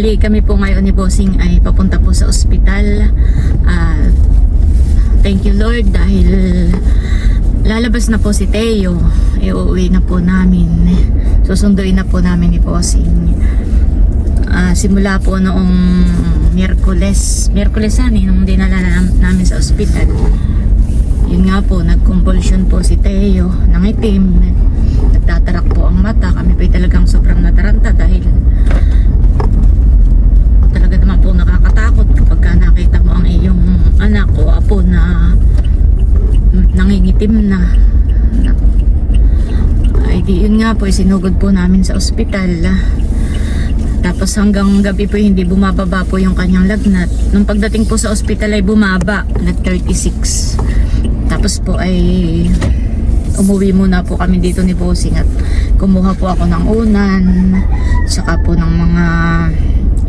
Bali, kami po ngayon ni Bossing ay papunta po sa ospital. Ah, thank you Lord dahil lalabas na po si Teo. Iuwi na po namin. Susunduin na po namin ni Bossing. Ah, simula po noong Miyerkules. Miyerkules ani, nung dinala na namin sa ospital. Yun nga po, nag-convulsion po si Teo. Nangitim. Nagtatarak po ang mata. Kami po'y talagang sobrang nataranta dahil talaga naman po nakakatakot kapag ka nakita mo ang iyong anak o apo na nangingitim na. Ay di yun nga po, sinugod po namin sa ospital. Tapos hanggang gabi po hindi bumababa po yung kanyang lagnat. Nung pagdating po sa ospital ay bumaba, nag 36. Tapos po ay umuwi muna po kami dito ni Bossing at kumuha po ako ng unan, saka po ng mga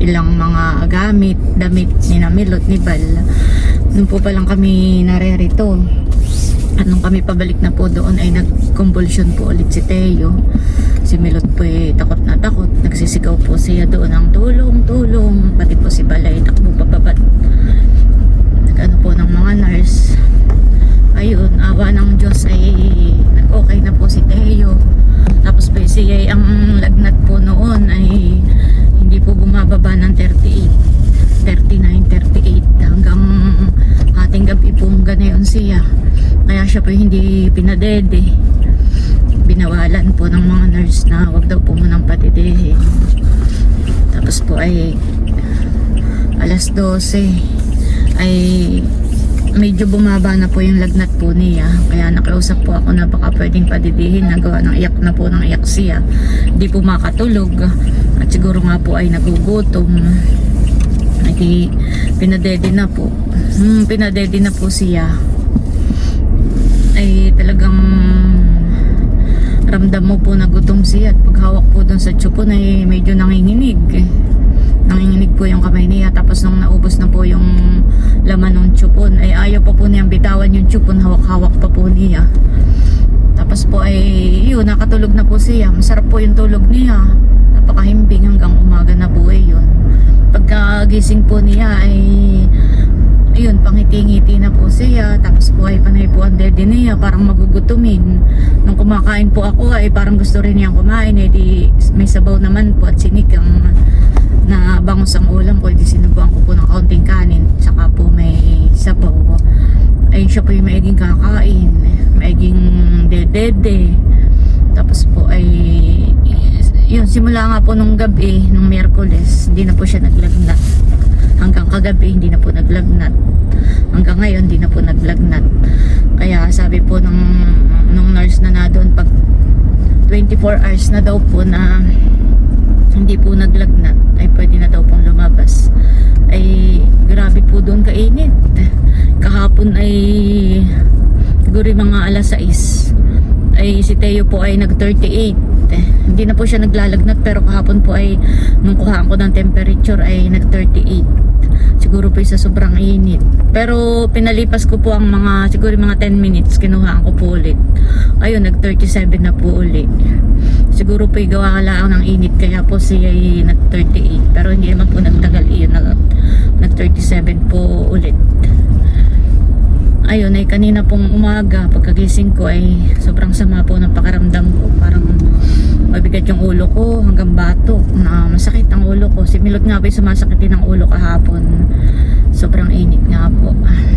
ilang mga gamit, damit ni Namilot, ni Bal. Nung po pa lang kami narerito. At nung kami pabalik na po doon ay nag-convulsion po ulit si Teo. Si Milot po ay takot na takot. Nagsisigaw po siya doon ng tulong, tulong. Pati po si Balay takbo pababat. Nag-ano po ng mga nurse. Ayun, awa ng Diyos ay nag-okay na po si Teo. Tapos po siya ay ang lagnat po noon ay hindi po bumababa ng 38. 39, 38 hanggang ating gabi po ganayon siya. Kaya siya po hindi pinadede. Binawalan po ng mga nurse na wag daw po munang patidehin. Tapos po ay alas 12 ay medyo bumaba na po yung lagnat po niya. Kaya nakiusap po ako na baka pwedeng padidihin. Nagawa ng iyak na po ng iyak siya. Hindi po makatulog. At siguro nga po ay nagugutom. Ay pinadede na po. Hmm, pinadede na po siya. Ay talagang ramdam mo po na gutom siya at paghawak po dun sa tsupon ay medyo nanginginig nanginginig po yung kamay niya. Tapos nung naubos na po yung laman ng tsupon ay ayaw pa po niyang bitawan yung tsupon hawak-hawak pa po niya. Tapos po ay yun nakatulog na po siya. Masarap po yung tulog niya. Napakahimbing hanggang umaga na po eh yun. Pagkagising po niya ay ayun pangiti-ngiti na po siya. Tapos po ay panay po ang dede niya parang magugutumin. Nung kumakain po ako ay parang gusto rin niyang kumain. Eh di may sabaw naman po at sinigang na bangus ang ulam ko, di sinubuan ko po ng kaunting kanin, tsaka po may sabaw. Ay siya po yung maiging kakain, maiging dedede. Tapos po ay, yun, simula nga po nung gabi, nung Miyerkules, hindi na po siya naglagnat. Hanggang kagabi, hindi na po naglagnat. Hanggang ngayon, hindi na po naglagnat. Kaya sabi po nung, nung nurse na na doon, pag 24 hours na daw po na hindi po naglagnat ay pwede na daw pong lumabas ay grabe po doon kainit kahapon ay yung mga alas 6 ay si Teo po ay nag 38 hindi na po siya naglalagnat pero kahapon po ay nung kuhaan ko ng temperature ay nag 38 siguro po sa sobrang init. Pero pinalipas ko po ang mga siguro mga 10 minutes kinuhaan ko po ulit. Ayun nag 37 na po ulit. Siguro po gawa lang ng init kaya po siya ay nag 38 pero hindi naman po nagtagal iyon nag, nag 37 po ulit ayun ay kanina pong umaga pagkagising ko ay sobrang sama po ng pakaramdam ko. Parang mabigat yung ulo ko hanggang batok na masakit ang ulo ko. Si nga po yung sumasakit din ang ulo kahapon. Sobrang init nga po.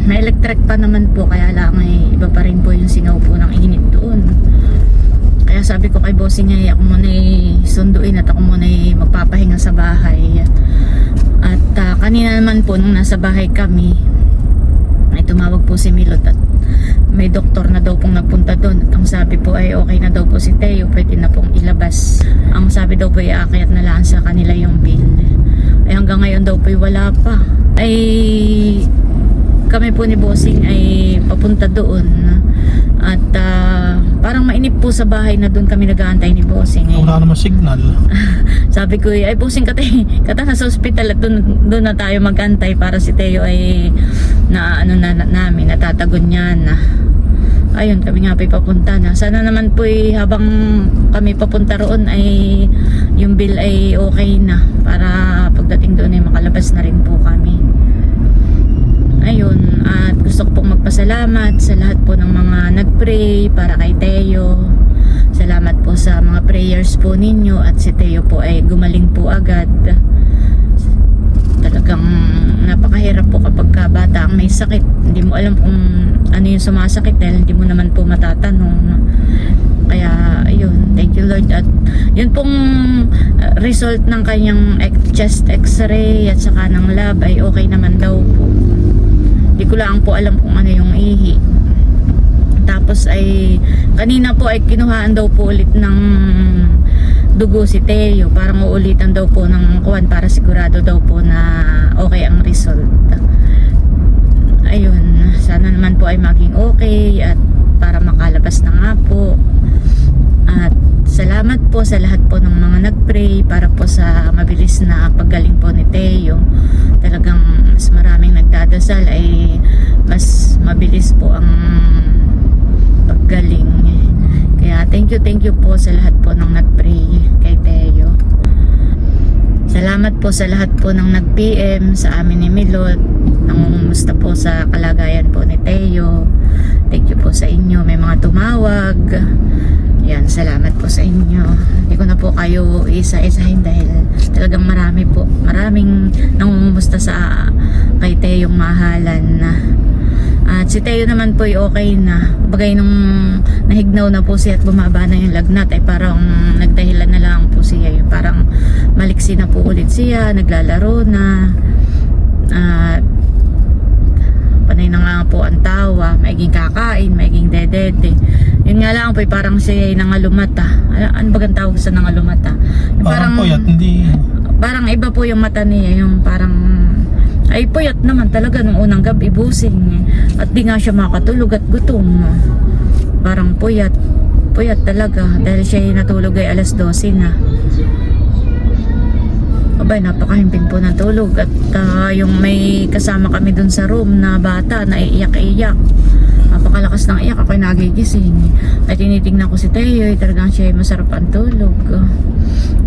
Na electric pa naman po kaya lang ay iba pa rin po yung singaw po ng init doon. Kaya sabi ko kay bossing niya, ako muna ay sunduin at ako muna ay magpapahinga sa bahay. At ah, kanina naman po, nung nasa bahay kami, ay tumawag po si Milot at may doktor na daw pong napunta doon. Ang sabi po ay okay na daw po si Teo, pwede na pong ilabas. Ang sabi daw po ay aakyat na lang sa kanila yung bill. Ay hanggang ngayon daw po ay wala pa. Ay kami po ni Bossing ay papunta doon. At ah, parang mainip po sa bahay na doon kami nag-aantay ni Bossing. Eh. Wala naman signal. Sabi ko, ay Bossing kata, kata na sa ospital at doon, doon na tayo mag-antay para si Teo ay na ano na, na namin, natatagon niya na. Ayun, kami nga pa papunta na. Sana naman po eh, habang kami papunta roon ay yung bill ay okay na para pag pagdating doon ay makalabas na rin po kami. Ayun, at gusto ko pong magpasalamat sa lahat po ng mga nagpray para kay Teo. Salamat po sa mga prayers po ninyo at si Teo po ay gumaling po agad. Talagang napakahirap po kapag ka bata ang may sakit. Hindi mo alam kung ano yung sumasakit dahil hindi mo naman po matatanong. Kaya, ayun, thank you Lord. At yun pong uh, result ng kanyang chest x-ray at saka ng lab ay okay naman daw po. Ko lang po alam kung ano yung ihi. Tapos ay, kanina po ay kinuhaan daw po ulit ng dugo si Teo. Parang uulitan daw po ng kuwan para sigurado daw po na okay ang result. Ayun, sana naman po ay maging okay at para makalabas na nga po. At salamat po sa lahat po ng mga nagpray para po sa mabilis na paggaling po ni Teo. Talagang mas maraming nagdadasal ay mas mabilis po ang paggaling. Kaya thank you, thank you po sa lahat po ng nagpray kay Teo. Salamat po sa lahat po ng nag-PM sa amin ni Milot. Nangungumusta po sa kalagayan po ni Teo. Thank you po sa inyo. May mga tumawag. Yan, salamat po sa inyo. Hindi ko na po kayo isa-isahin dahil talagang marami po. Maraming nangungumusta sa kay Teo mahalan na. At si Teo naman po ay okay na. Bagay nung nahignaw na po siya at bumaba na yung lagnat ay parang nagdahilan na lang po siya. Yung parang maliksi na po ulit siya, naglalaro na. At panay na nga po ang tawa, maiging kakain, maiging dedede. Yun nga lang po, parang siya ay nangalumata. Ano, ano ba ang tawag sa nangalumata? Yung Parang puyat, hindi. parang iba po yung mata niya, yung parang ay puyat naman talaga nung unang gabi busing at di nga siya makatulog at gutom parang puyat puyat talaga dahil siya ay natulog ay alas 12 na abay napakahimping po ng tulog. At ah, yung may kasama kami dun sa room na bata na iiyak-iyak napakalakas ng iyak. Ako'y nagigising. At tinitingnan ko si Teo ay talagang siya ay masarap ang tulog.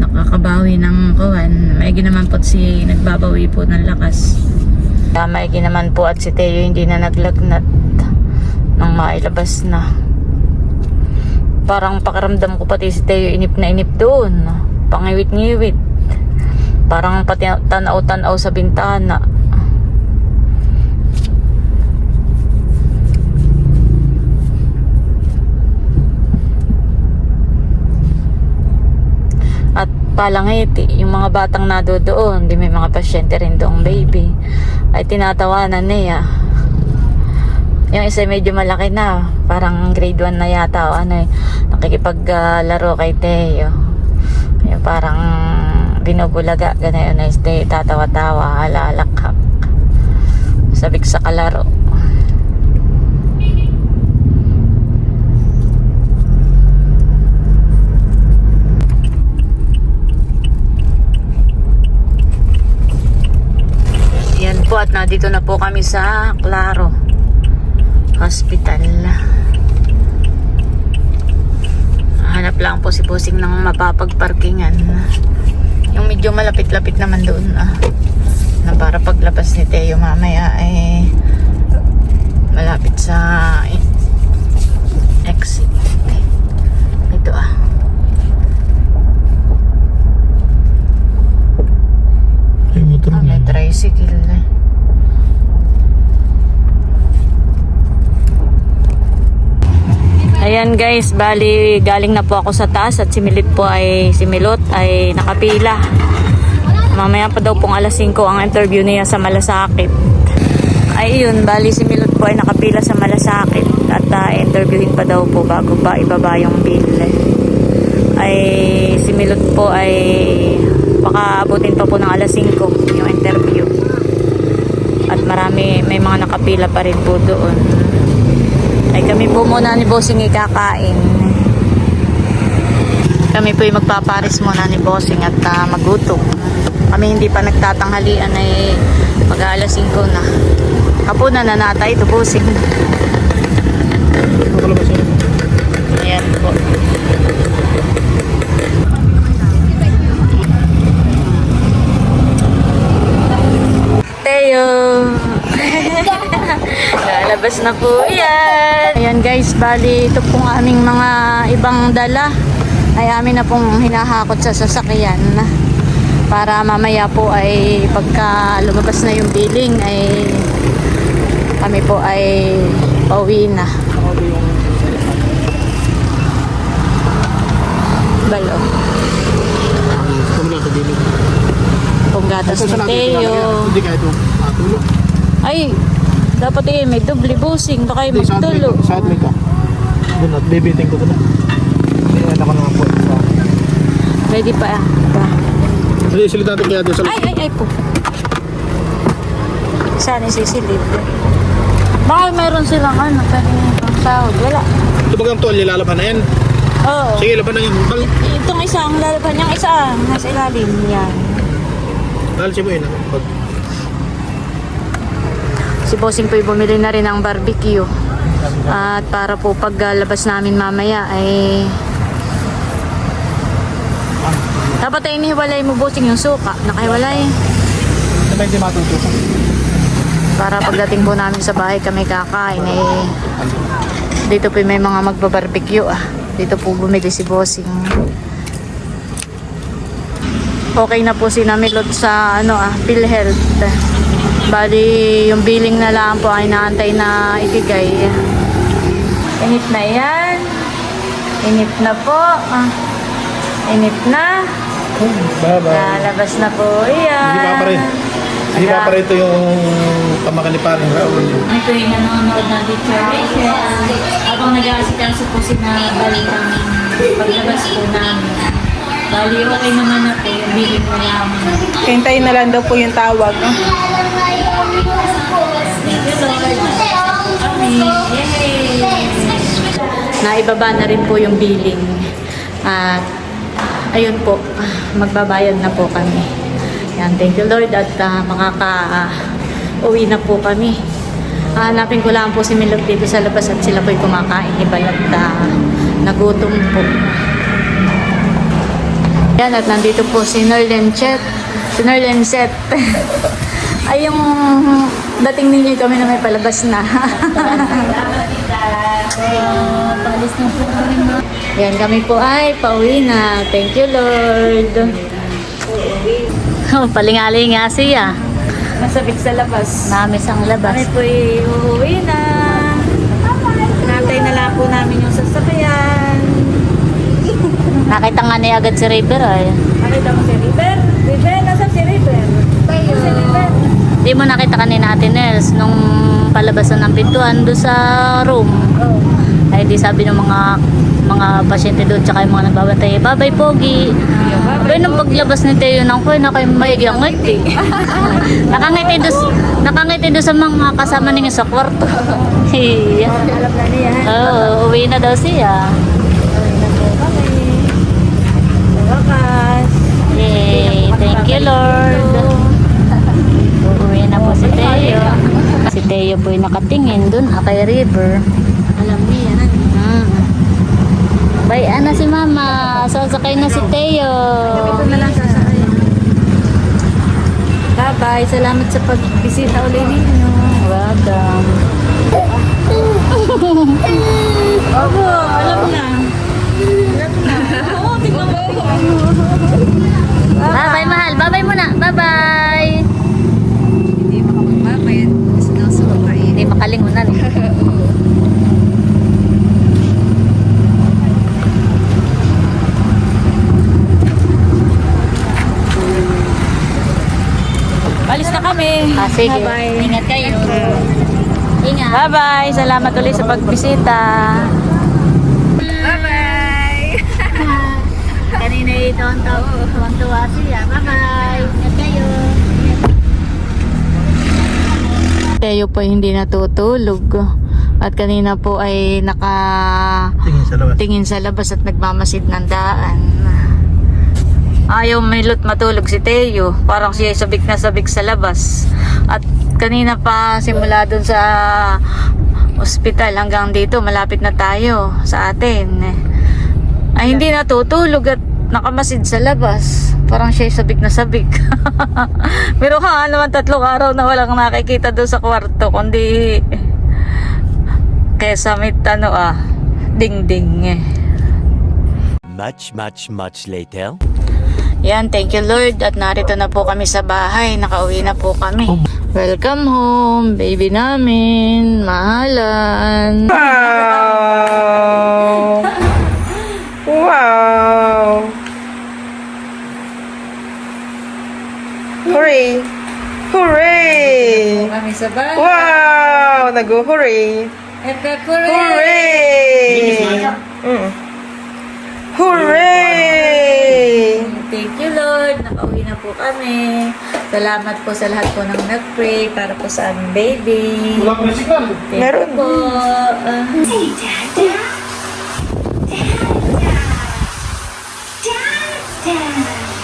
Nakakabawi ng kawan. Maigi naman po si nagbabawi po ng lakas. Maigi naman po at si Teo hindi na naglagnat nang mailabas na. Parang pakiramdam ko pati si Teo inip na inip doon. Pangiwit-ngiwit parang pati tanaw-tanaw sa bintana. At palangiti yung mga batang nado doon di may mga pasyente rin doong baby. Ay tinatawanan niya. Yung isa medyo malaki na parang grade 1 na yata o ano eh nakikipaglaro kay Teo. Yung parang binubulaga ganayon na stay tatawa-tawa halalakhak sabik sa kalaro Yan po at nandito na po kami sa Claro Hospital. Hanap lang po si Pusing ng mapapagparkingan. Yung medyo malapit-lapit naman doon ah. Na para paglabas ni Teo mamaya ay malapit sa exit. Ito ah. Ay, motor Ah, may na. tricycle na. Guys, bali galing na po ako sa taas at si Milit po ay si Milot ay nakapila. Mamaya pa daw pong alas 5 ang interview niya sa Malasakit. Ay yun, bali si Milot po ay nakapila sa Malasakit at uh, interviewin pa daw po bago pa ibaba yung bill. Ay si Milot po ay baka abutin pa po ng alas 5 yung interview. At marami, may mga nakapila pa rin po doon. Ay kami po muna ni Bossing ikakain. Kami po yung magpaparis muna ni Bossing at uh, magutom. Kami hindi pa nagtatanghalian ay mag alas 5 na. Kapo na nanatay ito Bossing. Ayan po. Teo! Lalabas na po yan. Ayan guys, bali ito pong aming mga ibang dala ay amin na pong hinahakot sa sasakyan para mamaya po ay pagka lumabas na yung billing ay kami po ay pauwi na. Balo. Kami lang sa gilid. Pong gatas ni Teo. Tulog. Ay, dapat eh, may doble busing. Baka yung magtulo. admin. Sa admin ka. Doon at bibiting ko doon. Hindi ako naman po. Sa... Ready pa ah. Pa. Hindi, silid natin kaya doon sa Ay, ay, ay po. Saan isisilip? Baka meron silang ano, pwede pang sahod. Wala. Ito bagang tuwalya lalaban na yan. Oo. Sige, laban na yan. Bal, Itong isang lalaban, yung isa, nasa ilalim. Yan. Lalisin mo yun. ah. Pag Si Bossing po'y bumili na rin ng barbecue. At para po paglabas namin mamaya ay... Dapat ay inihiwalay mo Bossing yung suka. Nakahiwalay. Hindi matutukan? Para pagdating po namin sa bahay kami kakain eh... Dito po may mga magbabarbecue ah. Dito po bumili si Bossing. Okay na po si Namilot sa ano ah, PhilHealth. Bali, yung billing na lang po ay naantay na ibigay. Init na yan. Init na po. Ah. Init na. Baba. Lalabas na po yan. Hindi pa pa rin. Hindi pa pa rin ito yung pamakaliparin. Raul. Ito yung nanonood ng declaration. Habang nag-aasikaso po si Nabal ng paglabas po namin. Bali, okay naman na po yung billing na lang. Hintayin na lang daw po yung tawag. no? Naibaba na rin po yung billing. At ayun po, magbabayad na po kami. Yan, thank you Lord at ah, makaka-uwi na po kami. Hanapin ko lang po si Milot dito sa labas at sila po'y kumakain. Iba at ah, nagutom po. Yan, at nandito po si Nerlen Chet. Si Nerlen Set. Ay, yung dating ninyo kami na may palabas na. Yan, kami po ay pauwi na. Thank you, Lord. Oh, palingali nga siya. Masabik sa labas. Namis ang labas. Kami po uuwi na. Nantay na lang po namin yung sasakyan. Nakita nga niya agad si River ay. Nakita mo si River? River, nasa si River? Si River. Di mo nakita kanina Ate Nels nung palabasan ng pintuan doon sa room. Oh. Ay di sabi ng mga mga pasyente doon tsaka yung mga nagbabantay, babay Pogi. Abay nung paglabas ni Teo ng kuya na kayo maigi ang ngiti. nakangiti doon, nakangiti doon sa mga kasama niya sa kwarto. Hiya. Alam na niya. Oo, uwi na daw siya. Uwi na po kami. Sa wakas. Yay, thank you Lord. Uuwi na po si Teo. Si Teo po ay nakatingin doon ah, kay River. Alam niya na. Mm. Bye, ana si Mama. Sasakay na si Teo. Ito na lang sasakyan. Bye-bye. Salamat sa pagbisita uli ninyo. Welcome. Opo, alam na. Alam na. Oo, tingnan mo. Bye-bye, mahal. Bye-bye muna. Bye-bye. Hindi makapagbabayad. Gusto daw sumakay. Hindi makalingunan. eh. Alis na kami. Ah, sige. Bye-bye. Ingat kayo. Ingat. Bye-bye. Salamat ulit sa pagbisita. Bye-bye. Kanina ito ang tuwang-tuwa siya. Bye-bye. Ingat kayo. Teo po hindi natutulog. At kanina po ay naka Tingin sa labas. tingin sa labas at nagmamasid ng daan. Ayaw may lut matulog si Teo. Parang siya ay sabik na sabik sa labas. At kanina pa simula dun sa ospital hanggang dito malapit na tayo sa atin. Ay hindi natutulog at nakamasid sa labas. Parang siya sabik na sabik. Pero ha, naman tatlong araw na walang nakikita doon sa kwarto. Kundi, kaya sa may ano ah, ding-ding eh. Much, much, much later. Yan, thank you Lord. At narito na po kami sa bahay. Nakauwi na po kami. Welcome home, baby namin. Mahalan. Wow! Hooray! Hooray! Kami sa bahay. Wow! Nag-hooray! Pure! Hooray! Mm. Hooray! Thank you, Lord. Nakauwi na po kami. Salamat po sa lahat po ng nag-pray para po sa aming baby. Wala pa signal. Thank Meron. po. Ah,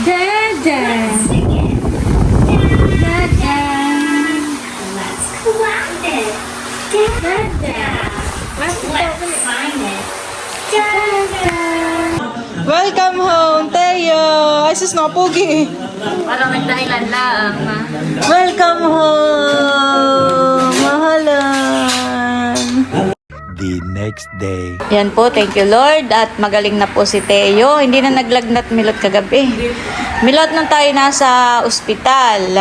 Dada! Welcome home, Teo! Ay, sus, nakapugi. Parang nagdahilan lang. Welcome home! Mahalan! The next day. Yan po, thank you Lord. At magaling na po si Teo. Hindi na naglagnat milot kagabi. Milot nung tayo nasa ospital.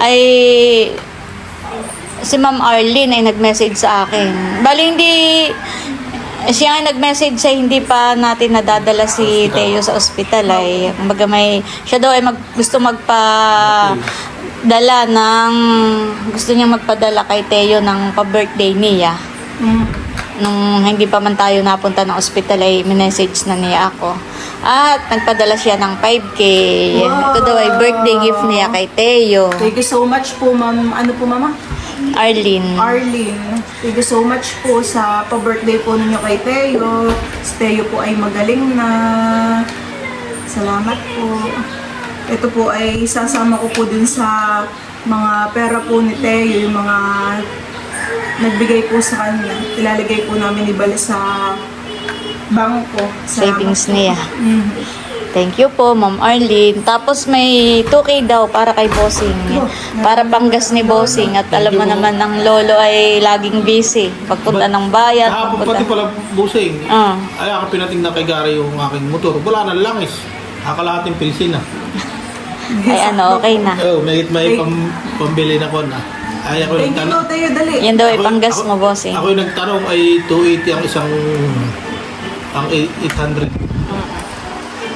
Ay si Ma'am Arlene ay nag-message sa akin. Bali hindi siya ay nag-message sa hindi pa natin nadadala si Teo sa ospital ay kumbaga may siya daw ay mag, gusto magpa dala ng gusto niya magpadala kay Teo ng pa-birthday niya nung hindi pa man tayo napunta ng ospital ay minessage na niya ako. At nagpadala siya ng 5K. Ito daw ay birthday gift niya kay Teo. Thank you so much po, ma'am. Ano po, mama? Arlene. Arlene. Thank you so much po sa pa-birthday po ninyo kay Teo. Si Teo po ay magaling na. Salamat po. Ito po ay sasama ko po din sa mga pera po ni Teo, yung mga nagbigay po sa kanya. Ilalagay po namin ibalik sa bangko. Salamat Savings po. niya. Mhm. Thank you po, Ma'am Arlene. Tapos may 2K daw para kay Bossing. Para panggas ni Bossing. At alam mo naman ng lolo ay laging busy. Pagpunta ng bayan, Kahapon pagpunta... pati pala busing. Ah. Ay, ako pinating na kay Gary yung aking motor. Wala na langis. Akalahating pilsin na. Ay ano, okay na. Oh, may may pam, pambili na ko na. Ay, ako Thank you, nagtanong. Dali. Yan daw ay Ako- panggas ako- mo, Bossing. Ako yung nagtanong ay 280 ang isang ang 800.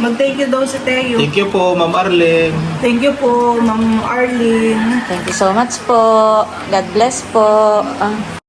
Mag-thank you daw si Teo. Thank you po, Ma'am Arlene. Thank you po, Ma'am Arlene. Thank you so much po. God bless po. Ah.